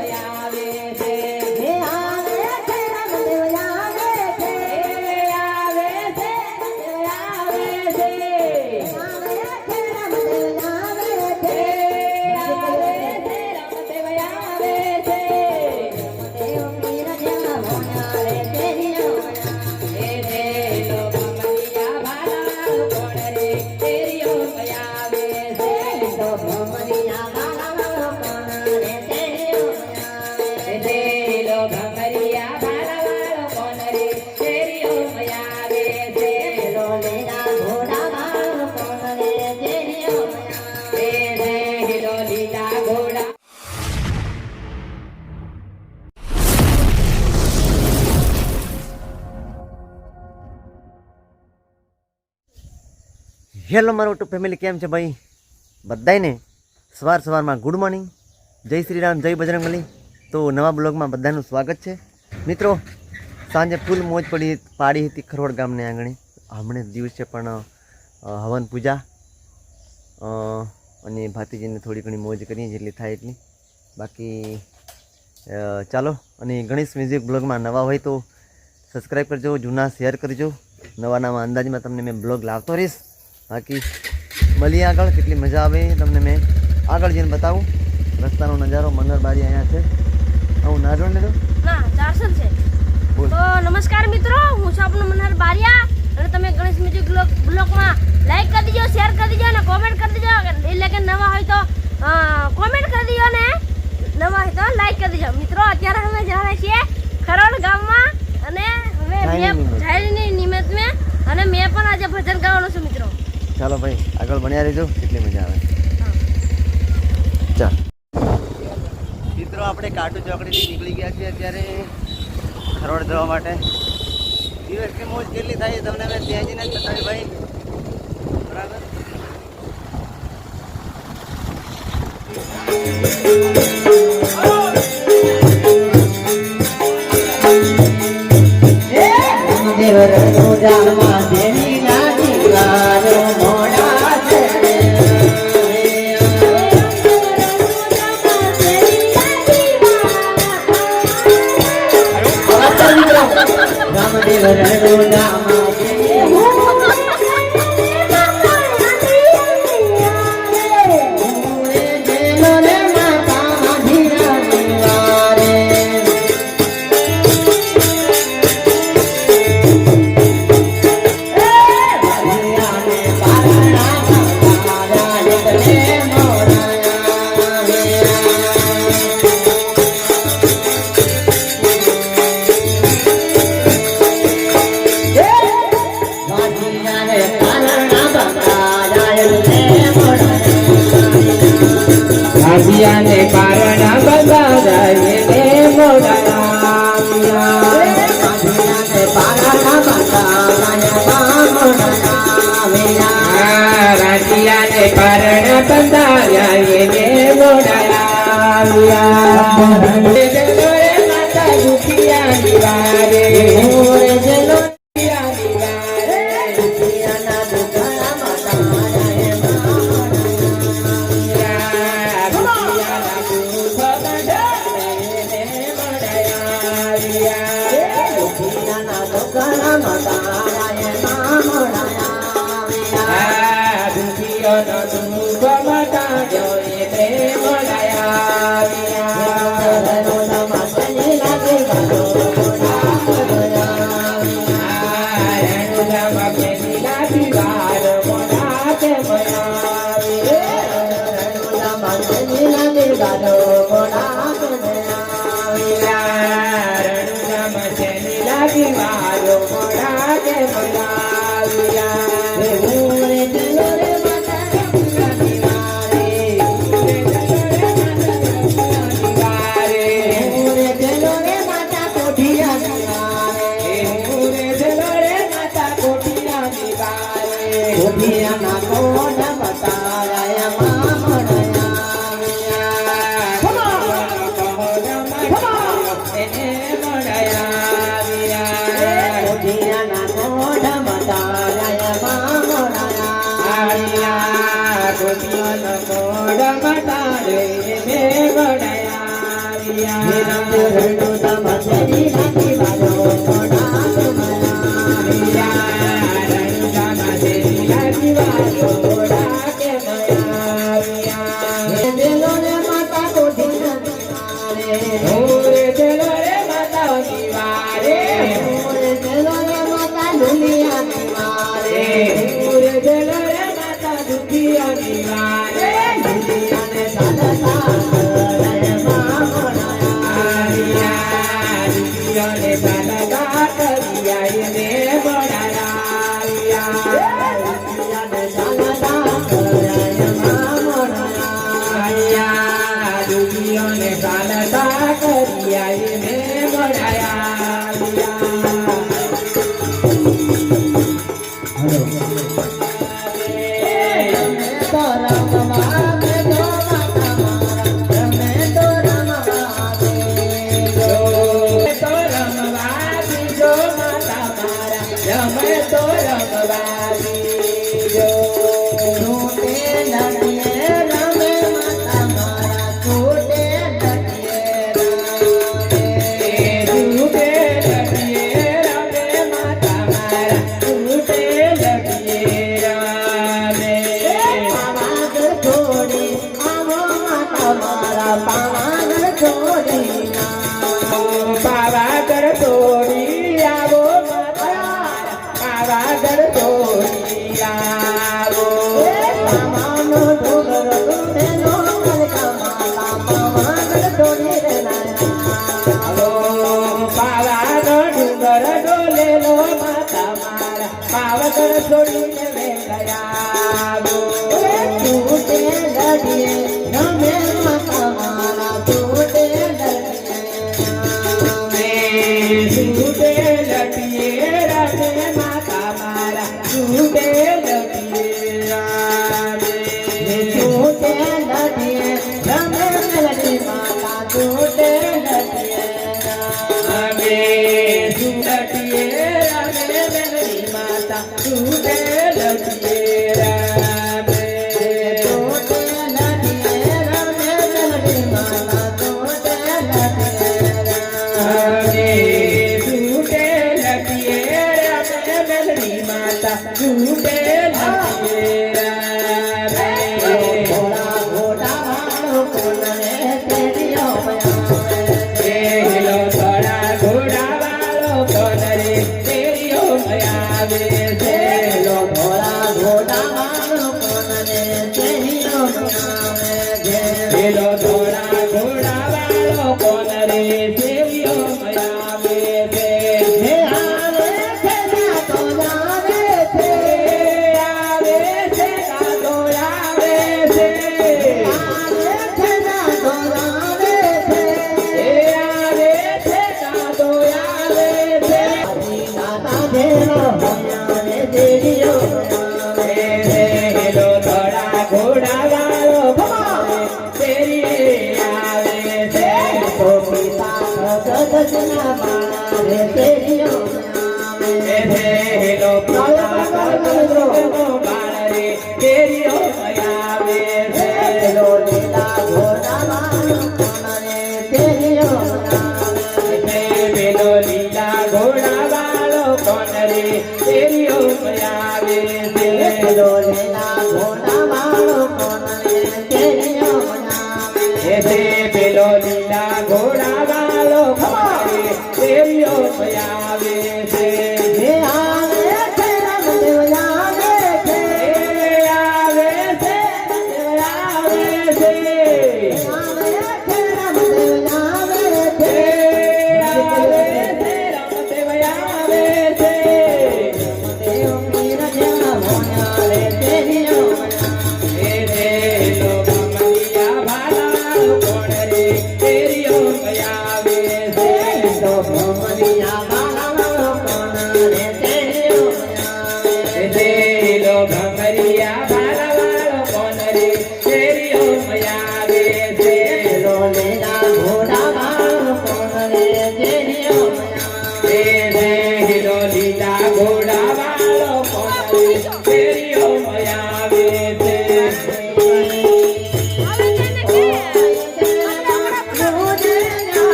આવે હેલો, મારું two family, કેમ છે ભાઈ? બધાયને સવાર સવારમાં ગુડ મોર્નિંગ. જય શ્રી રામ, જય બજરંગબલી. તો નવા બ્લોગમાં બધાનું સ્વાગત છે. મિત્રો, સાંજે ફૂલ મોજ પડી પાડી હતી ખરોડ ગામને આંગણે. હમણે દિવસે પણ હવન પૂજા. અને ભાતીજીને થોડી ઘણી મોજ કરીએ જેટલી થાય એટલી. બાકી ચાલો, અને ગણેશ મ્યુઝિક બ્લોગમાં નવા હોય તો સબસ્ક્રાઈબ કરજો, જૂના શેર કરજો. નવા નવા અંદાજમાં તમને મેં બ્લોગ લાવતો રહીશ. બાકી મળીએ આગળ કેટલી મજા આવે તમને મેં આગળ જઈને બતાવું. રસ્તાનો નજારો મંગળબારી અહીંયા છે. હું ને તો? ના ચારસન છે. તો નમસ્કાર મિત્રો હું છું આપનો મનહર બારિયા. અને તમે ગણેશ મ્યુઝિક બ્લોક બ્લોગમાં લાઈક કરી દીજો શેર કરી દીજો અને કોમેન્ટ કરી દીજો. એટલે કે નવા હોય તો કોમેન્ટ કરી દીજો ને નવા હોય તો લાઈક કરી દીજો. મિત્રો અત્યારે અમે જવાના છીએ ખરોડ ગામમાં અને હવે મેં. જાહેરની નિમિત્ત મેં અને મેં પણ આજે ભજન ગાવાનું છું મિત્રો. ચાલો ભાઈ આગળ ભણ્યા રહેજો કેટલી મજા આવે. ચાલ. મિત્રો આપણે કાટુ ચોકડીથી નીકળી ગયા છીએ અત્યારે ખરોડ જવા માટે. દિવસની મોજ કેટલી થાય તમને મેં ત્યાં જઈને બતાવી ભાઈ. બરાબર? લાડી વારો મોડા ವರರು ಪರಣ ಬಂದಾಯ ನೋಡಲಾಯ ಮಾತಾ ಗುಖಿಯ ನಿವಾರೇ માતા દુખિયા ડુંગર ડોલે લો માતા મારા. પાવતર છોડીને મેં ગયા Yeah. ભંગરિયા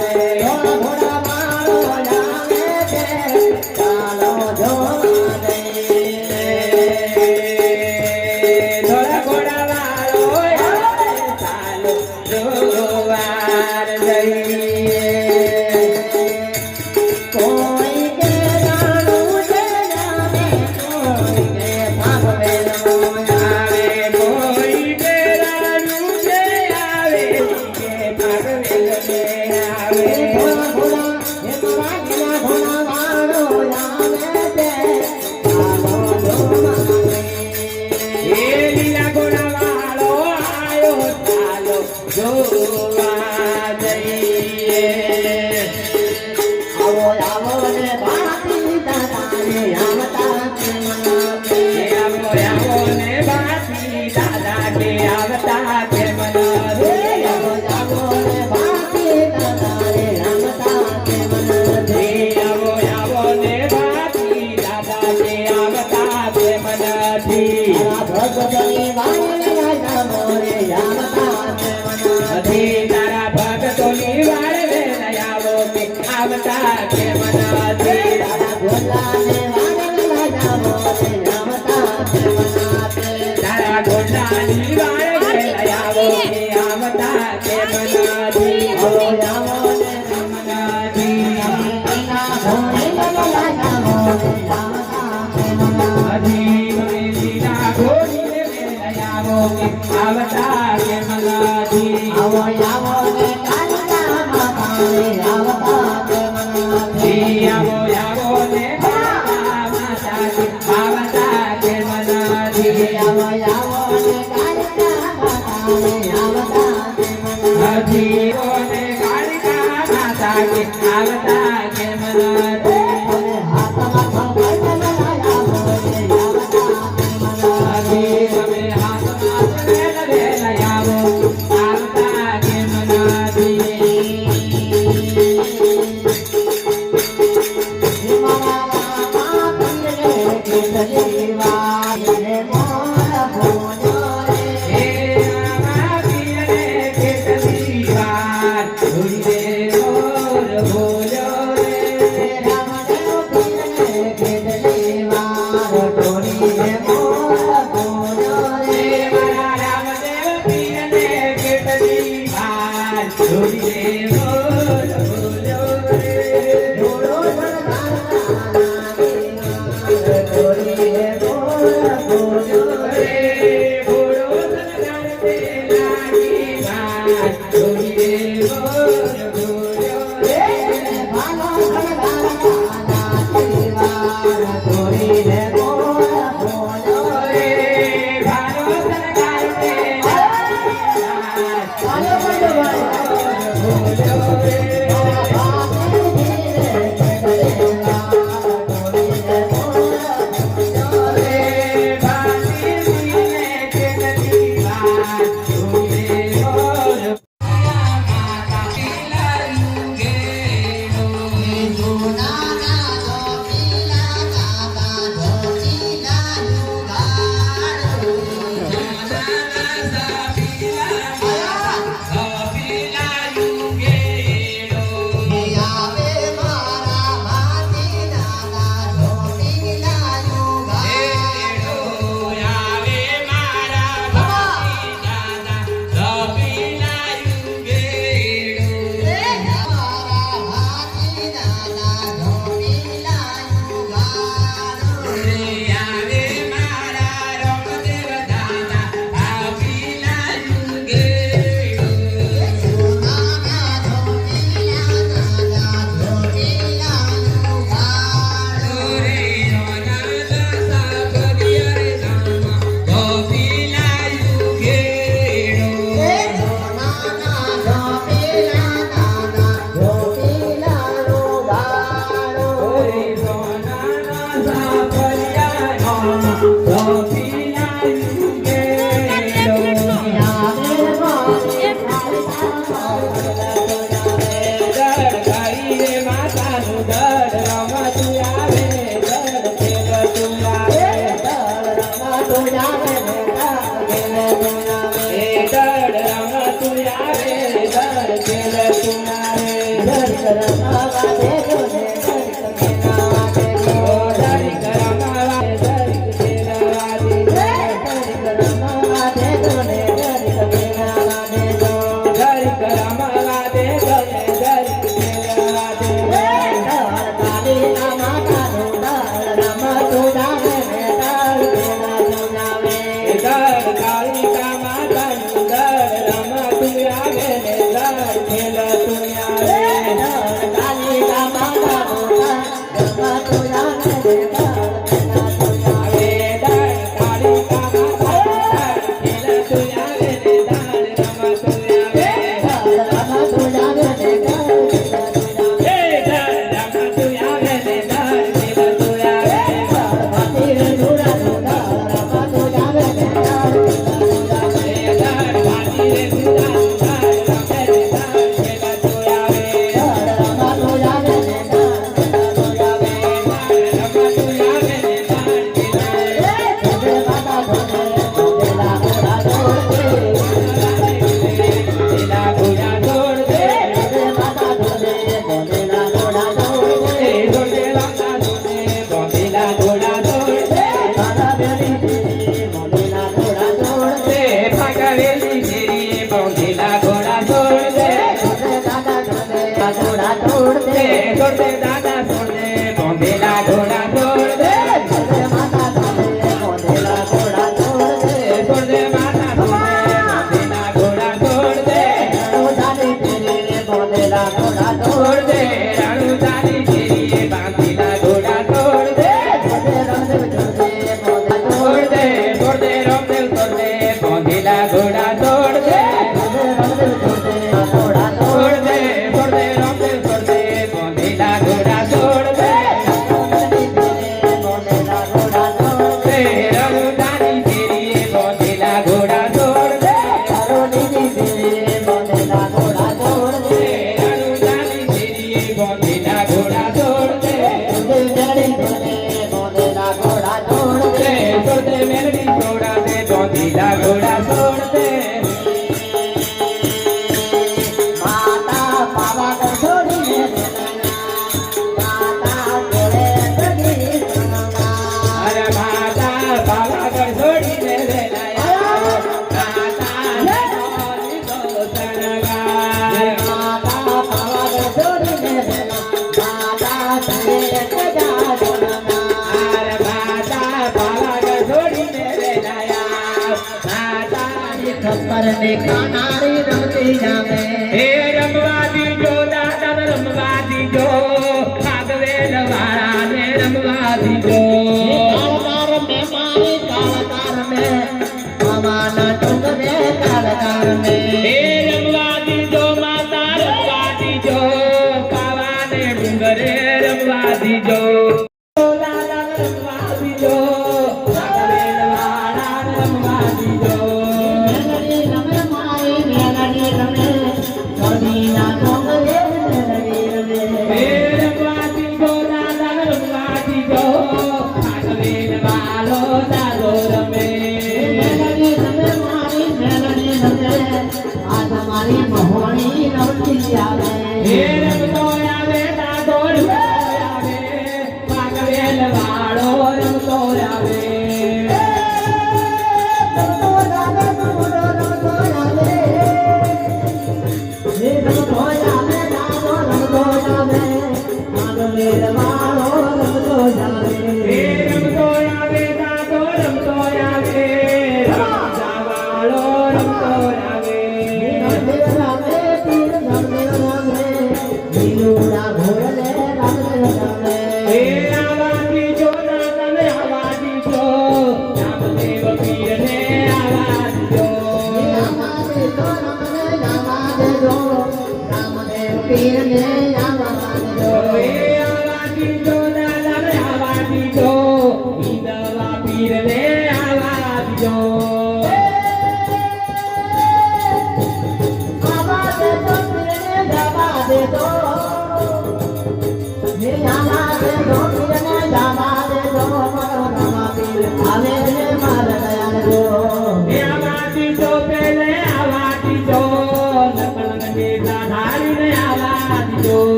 घोड़ा ચાલો দেবা ಬಹುದಾ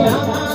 Amém.